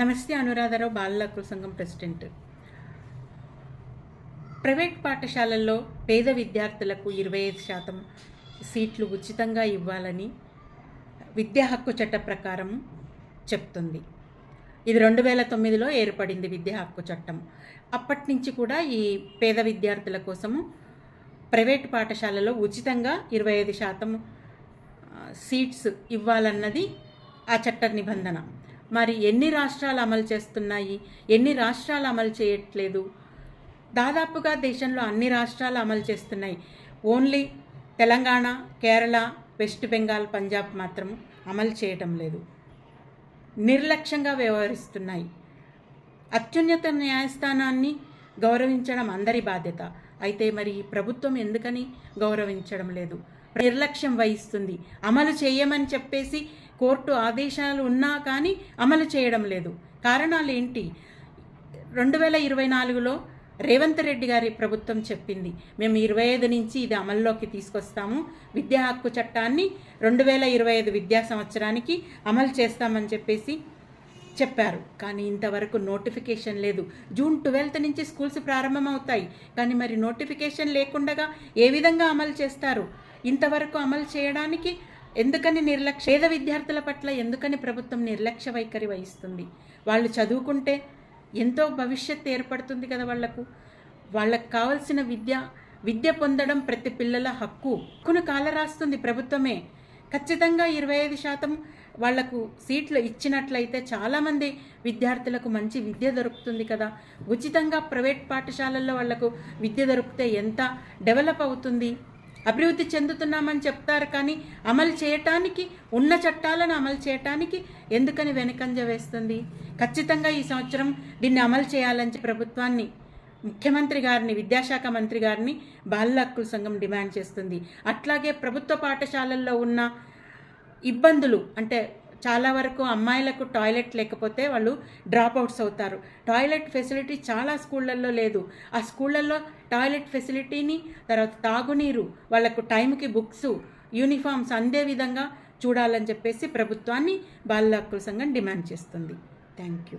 నమస్తే అనురాధారావు బాలల హక్కుల సంఘం ప్రెసిడెంట్. ప్రైవేట్ పాఠశాలల్లో పేద విద్యార్థులకు ఇరవై ఐదు శాతం సీట్లు ఉచితంగా ఇవ్వాలని విద్యా హక్కు చట్ట ప్రకారం చెప్తుంది. ఇది రెండు వేల తొమ్మిదిలో ఏర్పడింది విద్యా హక్కు చట్టం. అప్పటి నుంచి కూడా ఈ పేద విద్యార్థుల కోసము ప్రైవేట్ పాఠశాలలో ఉచితంగా ఇరవై ఐదు శాతం సీట్స్ ఇవ్వాలన్నది ఆ చట్ట నిబంధన. మరి ఎన్ని రాష్ట్రాలు అమలు చేస్తున్నాయి? ఎన్ని రాష్ట్రాలు అమలు చేయట్లేదు? దాదాపుగా దేశంలో అన్ని రాష్ట్రాలు అమలు చేస్తున్నాయి. ఓన్లీ తెలంగాణ కేరళ వెస్ట్ బెంగాల్ పంజాబ్ మాత్రం అమలు చేయటం లేదు. నిర్లక్ష్యంగా వ్యవహరిస్తున్నాయి. అత్యున్నత న్యాయస్థానాన్ని గౌరవించడం అందరి బాధ్యత. అయితే మరి ప్రభుత్వం ఎందుకని గౌరవించడం లేదు? నిర్లక్ష్యం వహిస్తుంది. అమలు చేయమని చెప్పేసి కోర్టు ఆదేశాలు ఉన్నా కానీ అమలు చేయడం లేదు. కారణాలు ఏంటి? రెండు వేల ఇరవై నాలుగులో రేవంత్ రెడ్డి గారి ప్రభుత్వం చెప్పింది. మేము ఇరవై ఐదు నుంచి ఇది అమల్లోకి తీసుకొస్తాము. విద్యా హక్కు చట్టాన్ని రెండు వేల ఇరవై ఐదు విద్యా సంవత్సరానికి అమలు చేస్తామని చెప్పేసి చెప్పారు. కానీ ఇంతవరకు నోటిఫికేషన్ లేదు. జూన్ ట్వెల్త్ నుంచి స్కూల్స్ ప్రారంభమవుతాయి. కానీ మరి నోటిఫికేషన్ లేకుండా ఏ విధంగా అమలు చేస్తారు? ఇంతవరకు అమలు చేయడానికి ఎందుకని నిర్లక్ష్య పేద విద్యార్థుల పట్ల ఎందుకని ప్రభుత్వం నిర్లక్ష్య వైఖరి వహిస్తుంది? వాళ్ళు చదువుకుంటే ఎంతో భవిష్యత్తు ఏర్పడుతుంది కదా వాళ్ళకు. వాళ్ళకు కావలసిన విద్య విద్య పొందడం ప్రతి పిల్లల హక్కు. హక్కును కాలరాస్తుంది ప్రభుత్వమే. ఖచ్చితంగా ఇరవై ఐదు శాతం వాళ్ళకు సీట్లు ఇచ్చినట్లయితే చాలామంది విద్యార్థులకు మంచి విద్య దొరుకుతుంది కదా. ఉచితంగా ప్రైవేట్ పాఠశాలల్లో వాళ్ళకు విద్య దొరికితే ఎంత డెవలప్ అవుతుంది? అభివృద్ధి చెందుతున్నామని చెప్తారు కానీ అమలు చేయటానికి ఉన్న చట్టాలను అమలు చేయటానికి ఎందుకని వెనుకంజ వేస్తుంది? ఖచ్చితంగా ఈ సంవత్సరం దీన్ని అమలు చేయాలని ప్రభుత్వాన్ని ముఖ్యమంత్రి గారిని విద్యాశాఖ మంత్రి గారిని బాల హక్కుల సంఘం డిమాండ్ చేస్తుంది. అట్లాగే ప్రభుత్వ పాఠశాలల్లో ఉన్న ఇబ్బందులు అంటే చాలా వరకు అమ్మాయిలకు టాయిలెట్ లేకపోతే వాళ్ళు డ్రాప్ అవుట్స్ అవుతారు. టాయిలెట్ ఫెసిలిటీ చాలా స్కూళ్ళల్లో లేదు. ఆ స్కూళ్ళల్లో టాయిలెట్ ఫెసిలిటీని తర్వాత తాగునీరు వాళ్ళకు టైంకి బుక్స్ యూనిఫామ్స్ అందే విధంగా చూడాలని చెప్పేసి ప్రభుత్వాన్ని బాల హక్కుల సంఘం డిమాండ్ చేస్తుంది. Thank you.